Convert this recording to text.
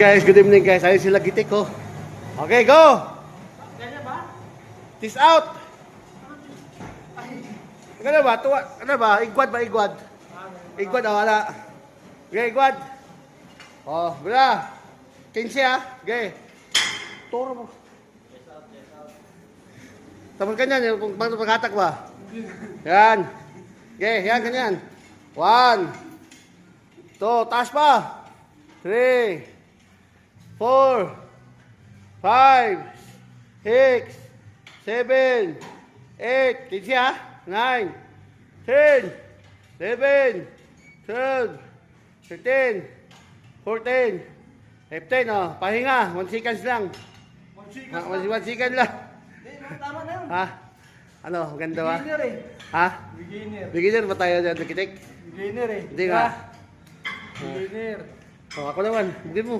Guys, good evening guys. Ayun sila gitik ko. Okay, go! Tis out! Ano ba? Tuwa, ano ba? Igwad ba? Igwad? Igwad, ah, wala. Okay, igwad. Oh, bra. 15 ah. Okay. Toro mo. Tapos ganyan, kung paano paghatak ba? Yan. Okay, yan, ganyan. One. Two, taas pa. Three. Four. Five. Six. Seven. Eight. Kinsi ha? Nine. Ten. Eleven. Twelve. Thirteen. Fourteen. Fifteen, oh. Pahinga. One seconds lang. Ah, One, one second lang. Tama na yun. Ha? Ano? Ganda ba? Beginner eh. Ha? Beginner. Beginner ba tayo dyan, Kitik? Beginner eh. Hindi nga. Beginner. Oh, ako naman. Hindi mo.